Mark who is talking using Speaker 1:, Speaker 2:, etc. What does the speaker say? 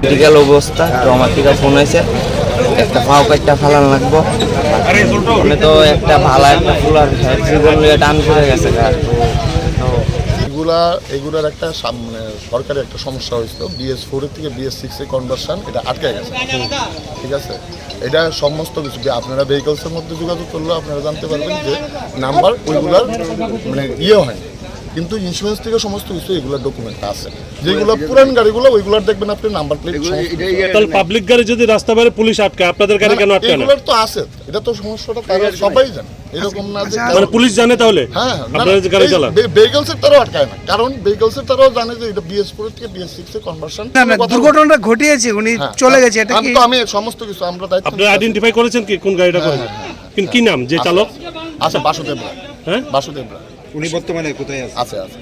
Speaker 1: Critical অবস্থা তো আমার থেকে ফোন হয়েছে। একটা পাও কাটটা ফালান লাগবো। মানে তো একটা ভালো একটা ফুলার জীবন লিয়ে টান করে গেছে।
Speaker 2: এগুলা, এগুলার একটা মানে সরকারের একটা সমস্যা হয়েছিল বিএস ফোরের থেকে বিএস সিক্সে কনভার্সন এটা আটকে গেছে। ঠিক আছে? এটা সমস্ত কিছু। আপনারা ভেহিকলসের মধ্যে যোগাযোগ করলেও আপনারা জানতে পারবেন যে নাম্বার ওইগুলার মানে ইয়ে হয় কিন্তু ইন্স্যুরেন্স থেকে সমস্ত কিছু এগুলোর ডকুমেন্ট আছে। যেগুলো পুরান গাড়িগুলো ওইগুলোর দেখবেন আপনি নাম্বার প্লেট
Speaker 3: তাহলে পাবলিক গাড়ি যদি রাস্তা বাইরে পুলিশ আটকায় আপনাদের গাড়ি কেন আটকায় না?
Speaker 2: এগুলোর তো আছে। এটা তো সমস্যাটা তারা সবাই জানে। এরকম না যে
Speaker 3: মানে পুলিশ জানে তাহলে?
Speaker 2: হ্যাঁ
Speaker 3: আপনারা যে গাড়ি চালান।
Speaker 2: তারাও আটকায় না। কারণ তারাও জানে যে এটা থেকে এ কনভার্সন
Speaker 4: দুর্ঘটনাটা ঘটিয়েছে উনি চলে গেছে এটা
Speaker 2: হ্যাঁ, আমি
Speaker 4: কি?
Speaker 2: আমি সমস্ত কিছু আমরা দায়িত্ব
Speaker 3: আপনারা আইডেন্টিফাই করেছেন কি কোন গাড়িটা করেছেন কি নাম? যে চালক?
Speaker 2: আছে বাসুদেব রায়।
Speaker 3: হ্যাঁ?
Speaker 2: বাসুদেব রায়।
Speaker 5: উনি বর্তমানে কোথায়
Speaker 2: আছে আছে।